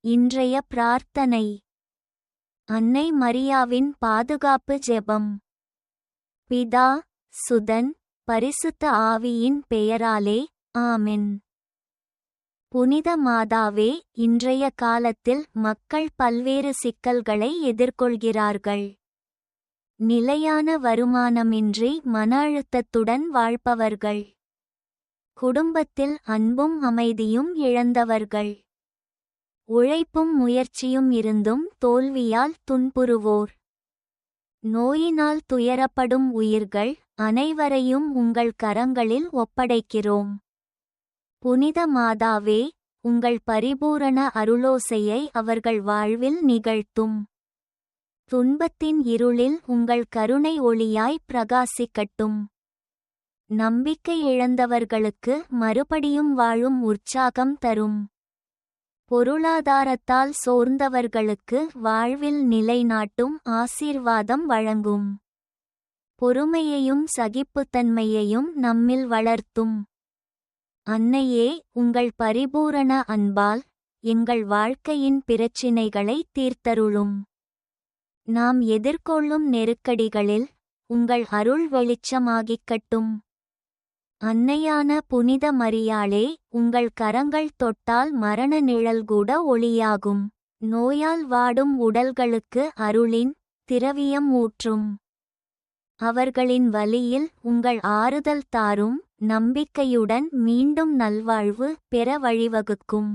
இன்றைய பிரார்த்தனை. அன்னை மரியாவின் பாதுகாப்பு ஜெபம். பிதா சுதன் பரிசுத்த ஆவியின் பெயராலே ஆமென். புனித மாதாவே இன்றைய காலத்தில் மக்கள் பல்வேறு சிக்கல்களை எதிர்கொள்கிறார்கள். நிலையான வருமானமின்றி மன அழுத்தத்துடன் வாழ்பவர்கள். குடும்பத்தில் அன்பும் அமைதியும் இழந்தவர்கள். உழைப்பும் முயற்சியும் இருந்தும் தோல்வியால் துன்புறுவோர். நோயினால் துயரப்படும் உயிர்கள் அனைவரையும் உங்கள் கரங்களில் ஒப்படைக்கிறோம். புனித மாதாவே உங்கள் பரிபூரண அருளோசையை அவர்கள் வாழ்வில் நிகழ்த்தும். துன்பத்தின் இருளில் உங்கள் கருணை ஒளியாய் பிரகாசிக்கட்டும். நம்பிக்கை இழந்தவர்களுக்கு மறுபடியும் வாழும் உற்சாகம் தரும். பொருளாதாரத்தால் சோர்ந்தவர்களுக்கு வாழ்வில் நிலைநாட்டும் ஆசீர்வாதம் வழங்கும். பொறுமையையும் சகிப்புத்தன்மையையும் நம்மில் வளர்த்தும். அன்னையே உங்கள் பரிபூரண அன்பால் எங்கள் வாழ்க்கையின் பிரச்சினைகளை தீர்த்தருளும். நாம் எதிர்கொள்ளும் நெருக்கடிகளில் உங்கள் அருள் வெளிச்சமாகிக்கட்டும். அன்னையான புனித மரியாளே உங்கள் கரங்கள் தொட்டால் மரண நிழல் கூட ஒளியாகும். நோயால் வாடும் உடல்களுக்கு அருளின் திரவியம் ஊற்றும். அவர்களின் வலியில் உங்கள் ஆறுதல் தாரும் நம்பிக்கையுடன் மீண்டும் நல்வாழ்வு பெற வழிவகுக்கும்.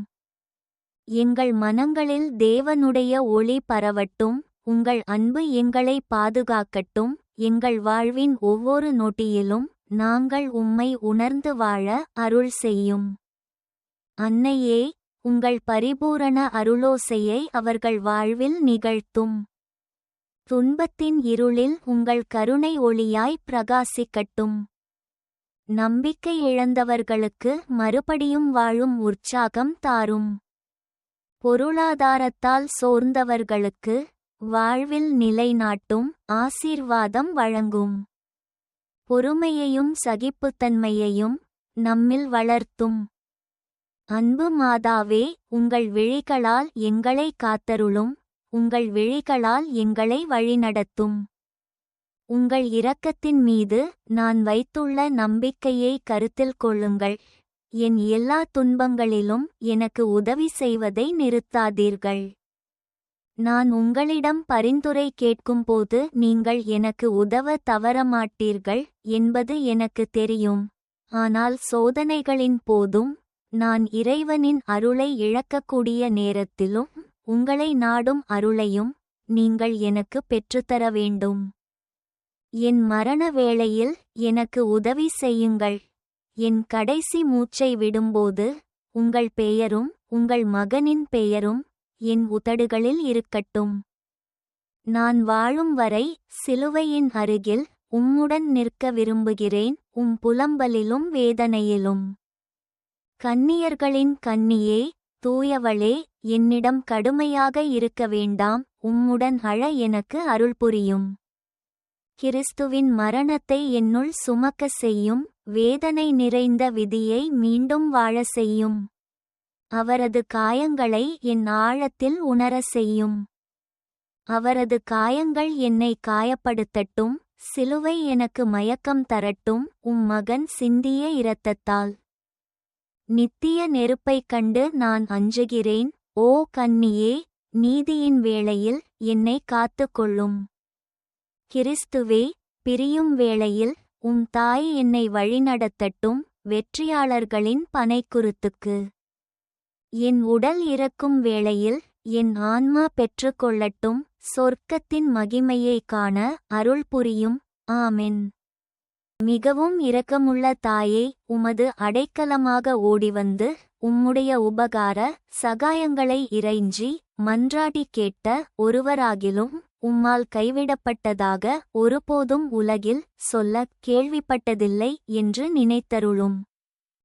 எங்கள் மனங்களில் தேவனுடைய ஒளி பரவட்டும் உங்கள் அன்பு எங்களை பாதுகாக்கட்டும் எங்கள் வாழ்வின் ஒவ்வொரு நொட்டியிலும் நாங்கள் உம்மை உணர்ந்து வாழ அருள் செய்யும். அன்னையே உங்கள் பரிபூரண அருளோசையை அவர்கள் வாழ்வில் நிகழ்த்தும். துன்பத்தின் இருளில் உங்கள் கருணை ஒளியாய் பிரகாசிக்கட்டும். நம்பிக்கை இழந்தவர்களுக்கு மறுபடியும் வாழும் உற்சாகம் தாரும். பொருளாதாரத்தால் சோர்ந்தவர்களுக்கு வாழ்வில் நிலைநாட்டும் ஆசீர்வாதம் வழங்கும். பொறுமையையும் சகிப்புத்தன்மையையும் நம்மில் வளர்த்தும். அன்பு மாதாவே உங்கள் விழிகளால் எங்களை காத்தருளும். உங்கள் விழிகளால் எங்களை வழிநடத்தும். உங்கள் இரக்கத்தின் மீது நான் வைத்துள்ள நம்பிக்கையை கருத்தில் கொள்ளுங்கள். என் எல்லா துன்பங்களிலும் எனக்கு உதவி செய்வதை நிறுத்தாதீர்கள். நான் உங்களிடம் பரிந்துரை கேட்கும்போது நீங்கள் எனக்கு உதவ தவறமாட்டீர்கள் என்பது எனக்கு தெரியும். ஆனால் சோதனைகளின் போதும் நான் இறைவனின் அருளை இழக்கக்கூடிய நேரத்திலும் உங்களை நாடும் அருளையும் நீங்கள் எனக்கு பெற்றுத்தர வேண்டும். என் மரண வேளையில் எனக்கு உதவி செய்யுங்கள். என் கடைசி மூச்சை விடும்போது உங்கள் பெயரும் உங்கள் மகனின் பெயரும் என் உதடுகளில் இருக்கட்டும். நான் வாழும் வரை சிலுவையின் அருகில் உம்முடன் நிற்க விரும்புகிறேன் உம் புலம்பலிலும் வேதனையிலும். கன்னியர்களின் கன்னியே தூயவளே என்னிடம் கடுமையாக இருக்க வேண்டாம் உம்முடன் அழ எனக்கு அருள் புரியும். கிறிஸ்துவின் மரணத்தை என்னுள் சுமக்க செய்யும் வேதனை நிறைந்த விதியை மீண்டும் வாழ செய்யும். அவரது காயங்களை என் ஆழத்தில் உணர செய்யும். அவரது காயங்கள் என்னை காயப்படுத்தட்டும் சிலுவை எனக்கு மயக்கம் தரட்டும் உம் மகன் சிந்திய இரத்தத்தால். நித்திய நெருப்பைக் கண்டு நான் அஞ்சுகிறேன் ஓ கன்னியே நீதியின் வேளையில் என்னை காத்துக்கொள்ளும் கிறிஸ்துவே பிரியும் வேளையில் உம் தாய் என்னை வழிநடத்தட்டும் வெற்றியாளர்களின் பனைக்குருத்துக்கு. என் உடல் இறக்கும் வேளையில் என் ஆன்மா பெற்றுக்கொள்ளட்டும் சொர்க்கத்தின் மகிமையை காண அருள் புரியும். ஆமென். மிகவும் இரக்கமுள்ள தாயே உமது அடைக்கலமாக ஓடிவந்து உம்முடைய உபகார சகாயங்களை இறைஞ்சி மன்றாடி கேட்ட ஒருவராகிலும் உம்மால் கைவிடப்பட்டதாக ஒருபோதும் உலகில் சொல்ல கேள்விப்பட்டதில்லை என்று நினைத்தருளும்.